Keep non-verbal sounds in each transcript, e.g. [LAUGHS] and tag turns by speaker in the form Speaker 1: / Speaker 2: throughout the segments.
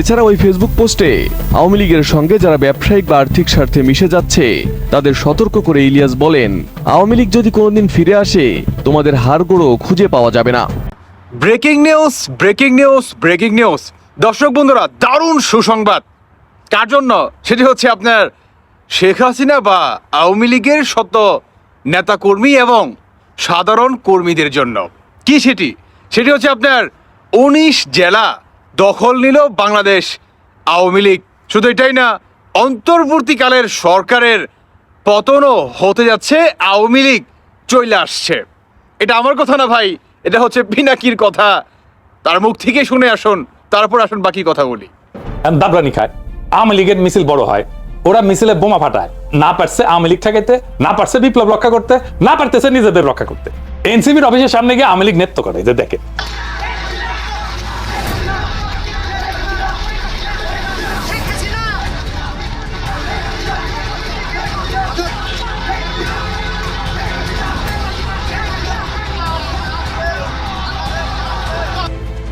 Speaker 1: এছাড়া ওই ফেসবুক পোস্টে আওয়ামী লীগের সঙ্গে যারা ব্যবসায়িক বা আর্থিক স্বার্থে মিশে যাচ্ছে, তাদের সতর্ক করে ইলিয়াস বলেন, আওয়ামী লীগ যদি কোনোদিন ফিরে আসে, তোমাদের হাড়গোড়ো খুঁজে পাওয়া যাবে না।
Speaker 2: Breaking news breaking news breaking news. দর্শক বন্ধুরা, দারুণ সুসংবাদ। কার জন্য? সেটি হচ্ছে আপনার শেখ হাসিনা বা আওয়ামী লীগের শত নেতাকর্মী এবং সাধারণ কর্মীদের জন্য। কি সেটি? সেটি হচ্ছে আপনার উনিশ জেলা দখল নিল বাংলাদেশ। আওয়ামী লীগ। শুধু এটাই না, অন্তর্বর্তীকালের সরকারের পতনও হতে যাচ্ছে, আওয়ামী লীগ চলে আসছে। এটা আমার কথা না ভাই, এটা হচ্ছে পিনাকির কথা। তার মুখ থেকে শুনে আসুন, তারপর আসুন বাকি কথা বলি
Speaker 3: দাবরানি খায়। আওয়ামী লীগের মিছিল বড় হয়। ওরা মিছিলে বোমা ফাটায়। না পারছে আওয়ামী লীগ ঠেকাইতে, না পারছে বিপ্লব রক্ষা করতে, না পারতেছে নিজেদের রক্ষা করতে। এনসিবির অফিসের সামনে গিয়ে আওয়ামী লীগ নেতৃত্ব করে, যে দেখে।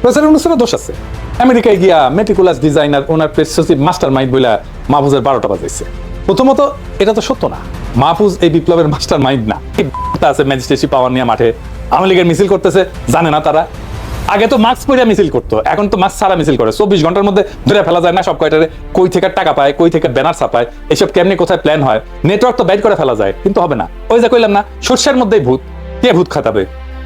Speaker 3: দোষ আছে। আমেরিকায় গিয়া meticulous designer owner master mind বইলা মাহফুজের বারোটা বাজাইছে। প্রথমত, এটা তো সত্য না। মাহফুজ এই বিপ্লবের মাস্টার মাইন্ড না আছে ম্যাজিস্ট্রেসি পাওয়ার নিয়ে মাঠে। আওয়ামী লীগের মিছিল করতেছে, জানে না তারা। আগে তো মাস্ক পরিয়া মিছিল করতো, এখন তো মাস্ক ছাড়া মিছিল করে। চব্বিশ ঘণ্টার মধ্যে ধরে ফেলা যায় না সব কয়টারে, কই থেকে টাকা পায়, কই থেকে ব্যানার ছাপায়, এসব কেমনি কোথায় প্ল্যান হয়? নেটওয়ার্ক তো বাইর করে ফেলা যায়, কিন্তু হবে না। ওই যে কইলাম না, সর্ষের মধ্যেই ভূত। কে ভূত খাতাবে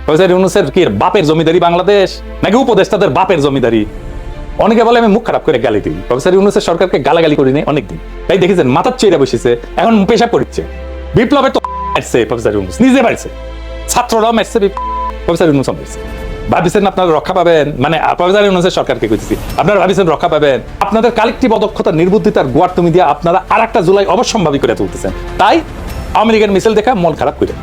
Speaker 3: প্রফেসর ইউনুসের কি বাপের জমিদারি বাংলাদেশ? নাকি উপদেষ্টাদের বাপের জমিদারি? অনেকে বলে, আমি মুখ খারাপ করে গালি দিই। প্রফেসর ইউনুসের সরকারকে গালাগালি অনেকদিন। তাই দেখেছেন মাথার চেয়ে বসেছে, এখন পেশা তো মারছে প্রফেসর ইউনুস, নিজে ছাত্ররাও মারছে প্রফেসর ইউনুস মারছে। ভাবিছেন আপনারা রক্ষা পাবেন? মানে প্রফেসর ইউনুসের সরকারকে আপনারা ভাবিছেন রক্ষা পাবেন? আপনাদের কালেক্টিভ অদক্ষতা, নির্বুদ্ধিতার গোয়ার তুমি দিয়ে আপনারা আর একটা জুলাই অবশ্যম্ভাবী করে তুলতেছেন। তাই লীগের মিছিল দেখা মন খারাপ করে।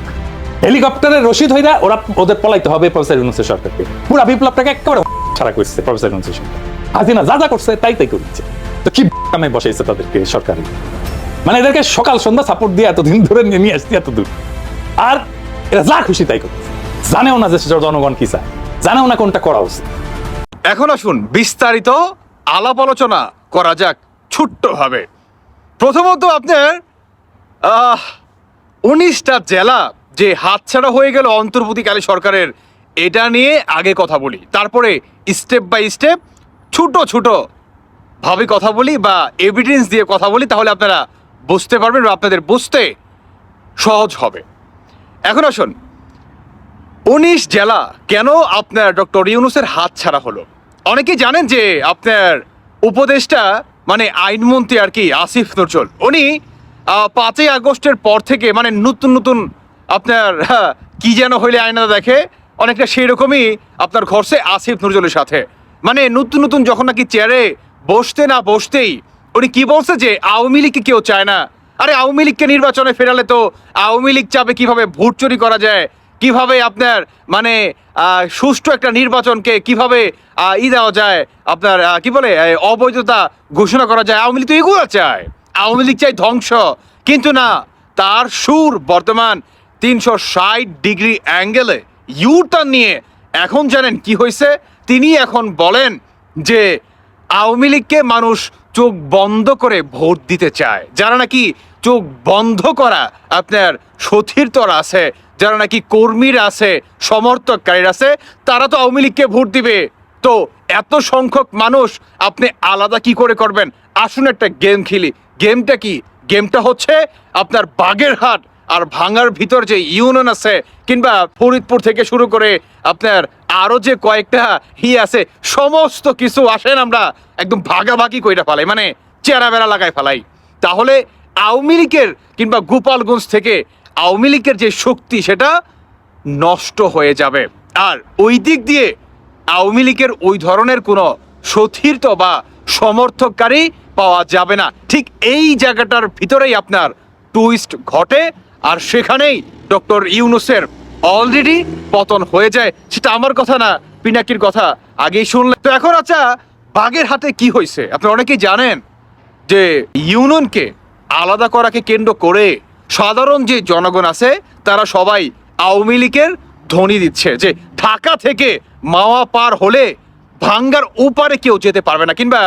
Speaker 3: হেলিকপ্টারের রশিদ হইরা ওরা ওদের পলাইতে হবে প্রফেসর ইউনুসের সরকারকে। পুরা বিপ্লবটাকে একেবারে ছাড়া করছে প্রফেসর ইউনুসের সরকার। হাসিনা যা যা করছে তাই তাই করছে। তো কি কামে বসাইছে তাদেরকে সরকারি? মানে এদেরকে সকাল সন্ধ্যা সাপোর্ট দিয়ে এতদিন ধরে নিয়ে নিয়ে আসছি এত দূর আর এরা যা খুশি তাই করছে। জানেও না যে জনগণ কি চায়। জানেও না কোনটা করা উচিত।
Speaker 2: এখন আসুন বিস্তারিত আলাপ আলোচনা করা যাক ছোট্টভাবে। প্রথমত আপনার উনিশটা জেলা যে হাতছাড়া হয়ে গেল অন্তর্বর্তীকালী সরকারের, এটা নিয়ে আগে কথা বলি। তারপরে স্টেপ বাই স্টেপ ছোট ছোট ভাবে কথা বলি বা এভিডেন্স দিয়ে কথা বলি, তাহলে আপনারা বুঝতে পারবেন বা আপনাদের বুঝতে সহজ হবে। এখন আসুন, উনিশ জেলা কেন আপনার ডক্টর ইউনুসের হাত ছাড়া হলো? অনেকেই জানেন যে আপনার উপদেষ্টা মানে আইনমন্ত্রী আর কি, আসিফ নজরুল, উনি পাঁচই আগস্টের পর থেকে মানে নতুন নতুন আপনার কি যেন হইলে আয়না দেখে, অনেকটা সেই রকমই আপনার ঘরছে আসিফ নজরুলের সাথে। মানে নতুন নতুন যখন নাকি চেয়ারে বসতে না বসতেই উনি কি বলছে যে আওয়ামী লীগকে কেউ চায় না? আরে আওয়ামী লীগকে নির্বাচনে ফেরালে তো আওয়ামী লীগ চাবে কীভাবে ভোট চুরি করা যায়? কীভাবে আপনার মানে সুষ্ঠু একটা নির্বাচনকে কীভাবে ই দেওয়া যায়? আপনার কি বলে অবৈধতা ঘোষণা করা যায়? আওয়ামী লীগ তো এগুলো চায়। আওয়ামী লীগ চাই ধ্বংস। কিন্তু না, তার সুর বর্তমান তিনশো ষাট ডিগ্রি অ্যাঙ্গেলে ইউটার্ন নিয়ে এখন জানেন কি হয়েছে? তিনি এখন বলেন যে আওয়ামী লীগকে মানুষ চোখ বন্ধ করে ভোট দিতে চায়। যারা নাকি চোখ বন্ধ করা আপনার সতীর্থর আছে, যারা নাকি কর্মীর আছে, সমর্থককারীর আছে, তারা তো আওয়ামী লীগকে ভোট দিবে। তো এত সংখ্যক মানুষ আপনি আলাদা কি করে করবেন? আসুন একটা গেম খেলি। গেমটা কি? গেমটা হচ্ছে আপনার বাগেরহাট আর ভাঙার ভিতর যে ইউনিয়ন আছে, কিংবা ফরিদপুর থেকে শুরু করে আপনার আরও যে কয়েকটা হি আছে, সমস্ত কিছু আসেন আমরা একদম ভাগাভাগি কইরা ফেলাই মানে চেরা বেড়া লাগাই ফেলাই। তাহলে আওয়ামী লীগের কিংবা গোপালগঞ্জ থেকে আওয়ামী লীগের যে শক্তি, সেটা নষ্ট হয়ে যাবে। আর ওই দিক দিয়ে আওয়ামী লীগের ওই ধরনের কোনো সতীর্থ বা সমর্থককারী পাওয়া যাবে না। ঠিক এই জায়গাটার ভিতরেই আপনার টুইস্ট ঘটে। আর সেখানেই ডক্টর ইউনুসের অলরেডি পতন হয়ে যায়। সেটা আমার কথা না, পিনাকির কথা। আগেই শুনলে। তো এখন আচ্ছা বাঘের হাতে কি হয়েছে আপনি অনেকেই জানেন যে ইউনিয়নকে আলাদা করাকে কেন্দ্র করে সাধারণ যে জনগণ আছে, তারা সবাই আওয়ামী লীগের ধ্বনি দিচ্ছে যে ঢাকা থেকে মাওয়া পার হলে ভাঙ্গার ওপারে কেউ যেতে পারবে না। কিংবা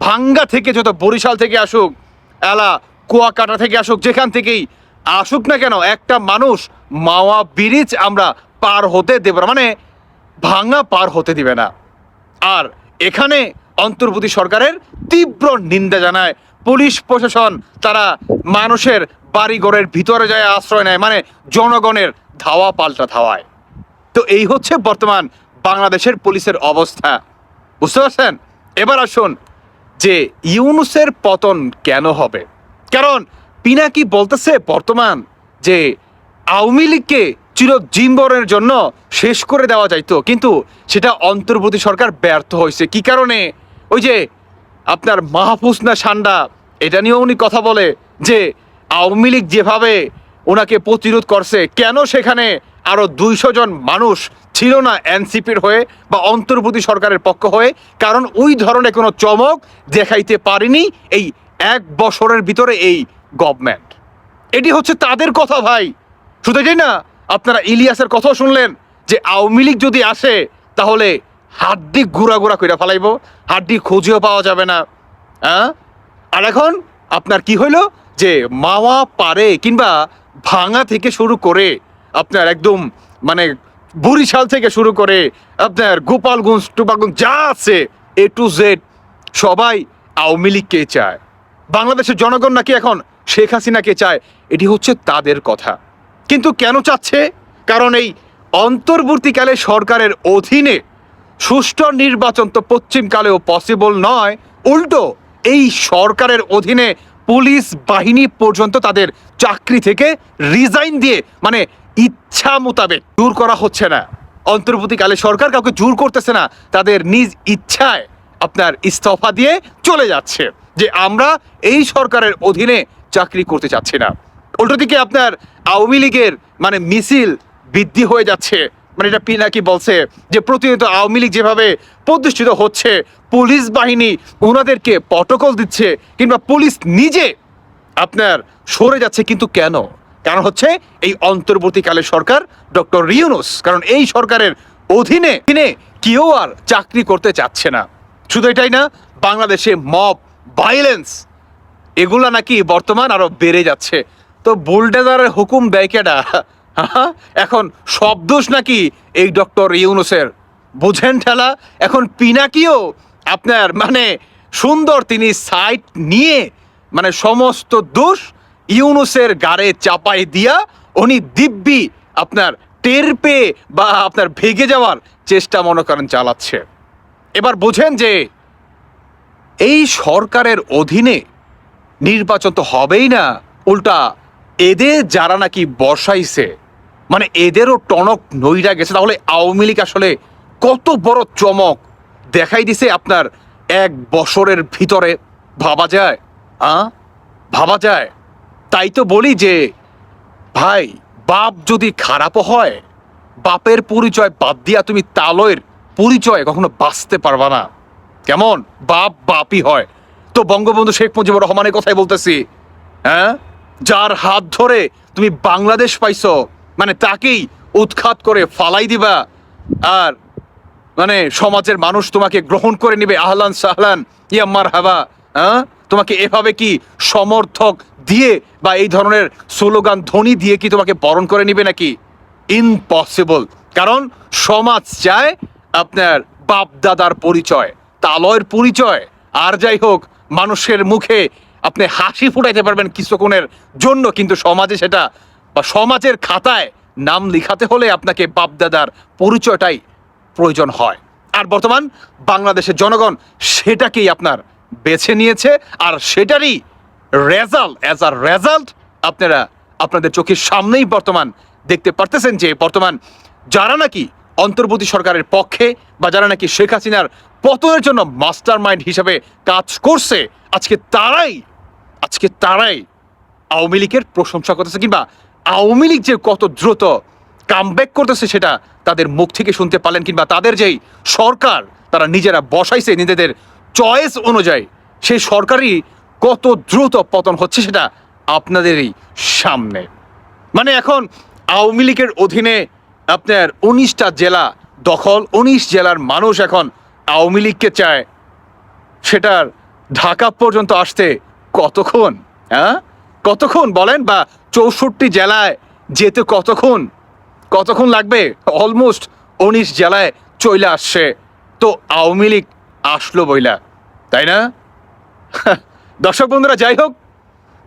Speaker 2: ভাঙ্গা থেকে যত বরিশাল থেকে আসুক, এলা কুয়াকাটা থেকে আসুক, যেখান থেকেই আসুক না কেন, একটা মানুষ মাওয়া ব্রিজ আমরা পার হতে দেব মানে ভাঙা পার হতে দিবে না। আর এখানে অন্তর্বর্তী সরকারের তীব্র নিন্দা জানায়। পুলিশ প্রশাসন, তারা মানুষের বাড়িঘরের ভিতরে যায়, আশ্রয় নেয় মানে জনগণের ধাওয়া পাল্টা ধাওয়ায়। তো এই হচ্ছে বর্তমান বাংলাদেশের পুলিশের অবস্থা। বুঝতে পারছেন? এবার আসুন যে ইউনুসের পতন কেন হবে? কারণ পিনাকি বলতেছে বর্তমান যে আওয়ামী লীগকে চিরজীবনের জন্য শেষ করে দেওয়া যাইতো, কিন্তু সেটা অন্তর্বর্তী সরকার ব্যর্থ হয়েছে। কি কারণে? ওই যে আপনার মাহফুজনা সান্ডা, এটা নিয়েও উনি কথা বলে যে আওয়ামী লীগ যেভাবে ওনাকে প্রতিরোধ করছে, কেন সেখানে আরও দুইশো জন মানুষ ছিল না এনসিপির হয়ে বা অন্তর্বর্তী সরকারের পক্ষ হয়ে? কারণ ওই ধরনের কোনো চমক দেখাইতে পারেনি এই এক বছরের ভিতরে এই গভর্নমেন্ট। এটি হচ্ছে তাদের কথা ভাই। শুধু এটাই না, আপনারা ইলিয়াসের কথাও শুনলেন যে আওয়ামী লীগ যদি আসে, তাহলে হাড্ডি গুড়া গুড়া করে ফেলাইব। হাড্ডি খুঁজেও পাওয়া যাবে না। হ্যাঁ আর এখন আপনার কি হইল? যে মাওয়া পারে কিংবা ভাঙা থেকে শুরু করে আপনার একদম মানে বরিশাল থেকে শুরু করে আপনার গোপালগঞ্জ, টুপাগঞ্জ যা আছে এ টু জেড সবাই আওয়ামী লীগকে চায়। বাংলাদেশের জনগণ নাকি এখন শেখ হাসিনাকে চায়, এটি হচ্ছে তাদের কথা। কিন্তু কেন চাচ্ছে? কারণ এই অন্তর্বর্তীকালে সরকারের অধীনে সুষ্ঠু নির্বাচন তো পশ্চিমকালেও পসিবল নয়। উল্টো, এই সরকারের অধীনে পুলিশ বাহিনী পর্যন্ত তাদের চাকরি থেকে রিজাইন দিয়ে মানে ইচ্ছা মোতাবেক দূর করা হচ্ছে না। অন্তর্বর্তীকালে সরকার কাউকে জোর করতেছে না, তাদের নিজ ইচ্ছায় আপনার ইস্তফা দিয়ে চলে যাচ্ছে। যে আমরা এই সরকারের অধীনে চাকরি করতে চাচ্ছে না। উল্টো দিকে আপনার আওয়ামী লীগের মানে মিছিল বৃদ্ধি হয়ে যাচ্ছে। মানে এটা পিনাকি বলছে যে প্রতিনিয়ত আওয়ামী লীগ যেভাবে প্রতিষ্ঠিত হচ্ছে, পুলিশ বাহিনী ওনাদেরকে পটকল দিচ্ছে কিংবা পুলিশ নিজে আপনার সরে যাচ্ছে কিন্তু কেন? কারণ হচ্ছে এই অন্তর্বর্তীকালে সরকার ডক্টর রিউনুস কারণ এই সরকারের অধীনে তিনি কেউ আর চাকরি করতে চাচ্ছে না। শুধু এটাই না, বাংলাদেশে মব ভাইলেন্স এগুলা নাকি বর্তমান আরও বেড়ে যাচ্ছে। তো বুলডেজারের হুকুম দেয় কেডা? এখন সব দোষ নাকি এই ডক্টর ইউনুসের। বুঝেন ঠেলা, এখন পিনাকিও আপনার মানে সুন্দর তিনি সাইট নিয়ে মানে সমস্ত দোষ ইউনুসের গাড়ে চাপাই দিয়া উনি দিব্যি আপনার টের পেয়ে বা আপনার ভেগে যাওয়ার চেষ্টা মনে করেন চালাচ্ছে। এবার বুঝেন যে এই সরকারের অধীনে নির্বাচন তো হবেই না। উল্টা, এদের যারা নাকি বসাইছে মানে এদেরও টনক নইরা গেছে, তাহলে আওয়ামী লীগ আসলে কত বড় চমক দেখাই দিছে আপনার এক বছরের ভিতরে। ভাবা যায়, আ? ভাবা যায়। তাই তো বলি যে, ভাই, বাপ যদি খারাপও হয়, বাপের পরিচয় বাদ দিয়া তুমি তালয়ের পরিচয় কখনো বাঁচতে পারবা না। কেমন? বাপ বাপই হয়। তো বঙ্গবন্ধু শেখ মুজিবুর রহমানের কথাই বলতেছি। হ্যাঁ? যার হাত ধরে তুমি বাংলাদেশ পাইছো মানে তাকেই উৎখাত করে ফালাই দিবা, আর মানে সমাজের মানুষ তোমাকে গ্রহণ করে নিবে, আহলান সাহলান ইয়াম্মার হাবা হ্যাঁ? তোমাকে এভাবে কি সমর্থক দিয়ে বা এই ধরনের স্লোগান ধ্বনি দিয়ে কি তোমাকে বরণ করে নিবে নাকি? ইম্পসিবল কারণ সমাজ চায় আপনার বাপ দাদার পরিচয়, তালয়ের পরিচয়। আর যাই হোক মানুষের মুখে আপনি হাসি ফুটাইতে পারবেন কিছুক্ষণের জন্য, কিন্তু সমাজে সেটা বা সমাজের খাতায় নাম লিখাতে হলে আপনাকে বাপদাদার পরিচয়টাই প্রয়োজন হয়। আর বর্তমান বাংলাদেশের জনগণ সেটাকেই আপনার বেছে নিয়েছে, আর সেটারই রেজাল্ট অ্যাজ আ রেজাল্ট আপনারা আপনাদের চোখের সামনেই বর্তমান দেখতে পারতেছেন যে বর্তমান যারা নাকি অন্তর্বর্তী সরকারের পক্ষে বা যারা নাকি শেখ হাসিনার পতনের জন্য মাস্টার মাইন্ড হিসাবে কাজ করছে। আজকে তারাই আজকে তারাই আওয়ামী লীগের প্রশংসা করতেছে কিংবা আওয়ামী লীগ যে কত দ্রুত কামব্যাক করতেছে সেটা তাদের মুখ থেকে শুনতে পারলেন কিংবা তাদের যেই সরকার, তারা নিজেরা বসাইছে নিজেদের চয়েস অনুযায়ী সেই সরকারই কত দ্রুত পতন হচ্ছে সেটা আপনাদেরই সামনে। মানে এখন আওয়ামী লীগের অধীনে আপনার উনিশটা জেলা দখল, উনিশ জেলার মানুষ এখন আওয়ামী লীগকে চায়, সেটার ঢাকা পর্যন্ত আসতে কতক্ষণ? হ্যাঁ? কতক্ষণ বলেন বা চৌষট্টি জেলায় যেতে কতক্ষণ? কতক্ষণ লাগবে? অলমোস্ট উনিশ জেলায় চলে আসছে। তো আওয়ামী লীগ আসলো বইলা, তাই না? [LAUGHS] দর্শক বন্ধুরা, যাই হোক,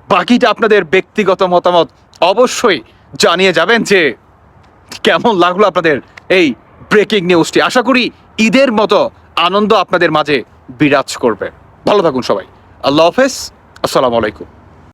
Speaker 2: বাকিটা আপনাদের ব্যক্তিগত মতামত অবশ্যই জানিয়ে যাবেন যে কেমন লাগল আপনাদের এই ব্রেকিং নিউজটি আশা করি ঈদের মতো আনন্দ আপনাদের মাঝে বিরাজ করবে। ভালো থাকুন সবাই। আল্লাহ হাফেজ। আসসালামু আলাইকুম।